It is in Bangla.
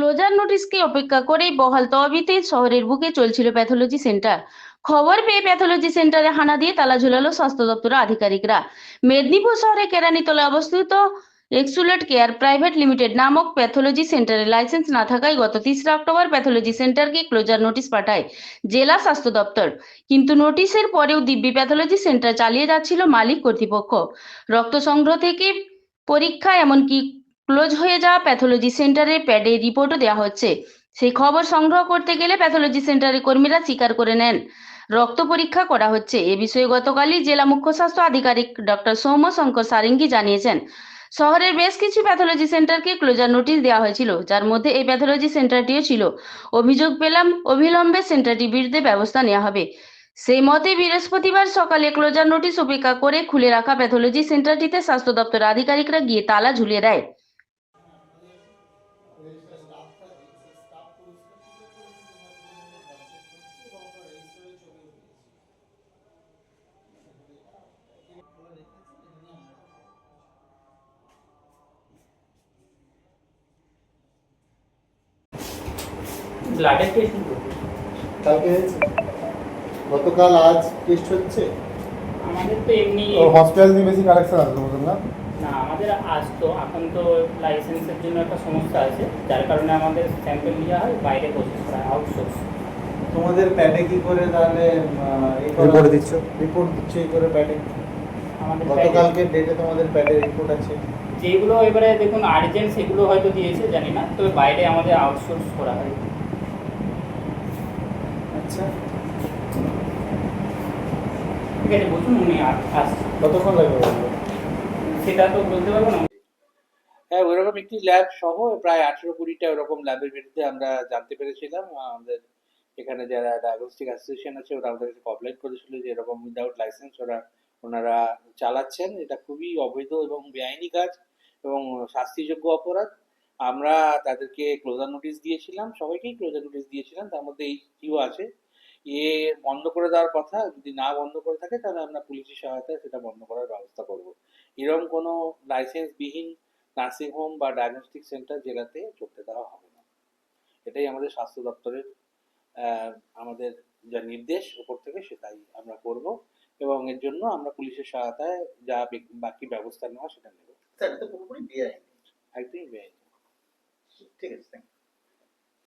ক্লোজার নোটিশকে অপেক্ষা করেই বহাল তহবিতে শহরের বুকে চলছিল প্যাথোলজি সেন্টার খবর পেয়ে প্যাথোলজি সেন্টারে হানা দিয়ে তালা ঝুলালো স্বাস্থ্য দপ্তরের আধিকারিকরা। মেদিনীপুর শহরে কেরানীতলায় অবস্থিত এক্সুলেট কেয়ার প্রাইভেট লিমিটেড নামক প্যাথোলজি সেন্টারে লাইসেন্স না থাকায় গত তিসরা অক্টোবর প্যাথোলজি সেন্টারকে ক্লোজার নোটিশ পাঠায় জেলা স্বাস্থ্য দপ্তর। কিন্তু নোটিশের পরেও দিব্যি প্যাথোলজি সেন্টার চালিয়ে যাচ্ছিল মালিক কর্তৃপক্ষ। রক্ত সংগ্রহ থেকে পরীক্ষা, এমনকি ক্লোজ হয়ে যাওয়া প্যাথোলজি সেন্টারে প্যাডে রিপোর্টও দেওয়া হচ্ছে। সেই খবর সংগ্রহ করতে গেলে প্যাথোলজি সেন্টারের কর্মীরা স্বীকার করে নেন। রক্ত পরীক্ষা করা হচ্ছে। এ বিষয়ে গতকালই জেলা মুখ্য স্বাস্থ্য আধিকারিক ডক্টর সৌম্য শঙ্কর সারেঙ্গি জানিয়েছেন। শহরের বেশ কিছু প্যাথোলজি সেন্টারকে ক্লোজার নোটিশ দেওয়া হয়েছিল, যার মধ্যে এই প্যাথোলজি সেন্টারটিও ছিল। অভিযোগ পেলাম, অবিলম্বে সেন্টারটির বিরুদ্ধে ব্যবস্থা নেওয়া হবে। সেই মতে বৃহস্পতিবার সকালে ক্লোজার নোটিশ উপেক্ষা করে খুলে রাখা প্যাথোলজি সেন্টারটিতে স্বাস্থ্য দপ্তরের আধিকারিকরা গিয়ে তালা ঝুলিয়ে দেয়। ব্লাডের টেস্ট কালকে হয়েছে? গতকাল আজ টেস্ট হচ্ছে? আমাদের তো এমনি ও হসপিটাল দিয়ে বেশি কালেকশন আসবে তোমাদের না? না আমাদের আসতো এখন তো লাইসেন্সের জন্য একটা সমস্যা আছে যার কারণে আমাদের স্যাম্পল নেওয়া হয় বাইরে প্রসেস করা আউটসোর্স তোমাদের প্যাডে কি করে তাহলে রিপোর্ট দিচ্ছ? রিপোর্ট দিচ্ছ এই করে প্যাডে আমাদের গতকালকে ডেটে তোমাদের প্যাডে রিপোর্ট আছে। যেগুলো এবারে দেখুন আর্জেন্ট সেগুলো হয়তো দিয়েছে জানি না তবে বাইরে আমাদের আউটসোর্স করা হয়। আচ্ছা। ঠিক আছে বুঝুন উনি আসছে কতক্ষণ লাগবে সেটা তো বলতে পারব না। হ্যাঁ ওইরকম একটি ল্যাব সহ প্রায় আঠেরো কুড়িটা ওরকম ল্যাবের বিরুদ্ধে আমরা জানতে পেরেছিলাম। আমাদের এখানে যারা ডায়াগনস্টিক অ্যাসোসিয়েশন আছে ওরা আমাদের কাছে কমপ্লেন করেছিল যে এরকম উইদাউট লাইসেন্স ওরা ওনারা চালাচ্ছেন। এটা খুবই অবৈধ এবং বেআইনি কাজ এবং শাস্তিযোগ্য অপরাধ। আমরা তাদেরকে ক্লোজার নোটিশ দিয়েছিলাম সবাইকেই ক্লোজার নোটিশ দিয়েছিলাম তার মধ্যে এইটিও আছে। এ বন্ধ করে দেওয়ার কথা যদি না বন্ধ করে থাকে তাহলে আমরা পুলিশের সহায়তায় সেটা বন্ধ করার ব্যবস্থা করব। এরকম কোনো লাইসেন্সবিহীন নার্সিংহোম বা ডায়াগনস্টিক সেন্টার জেলাতে চলতে দেওয়া হবে না। এটাই আমাদের স্বাস্থ্য দপ্তরের আমাদের যা নির্দেশ ওপর থেকে সেটাই আমরা করব এবং এর জন্য আমরা পুলিশের সহায়তায় যা বাকি ব্যবস্থা নেওয়া সেটা নেব। একদমই বেআইনি। ঠিক আছে থ্যাংক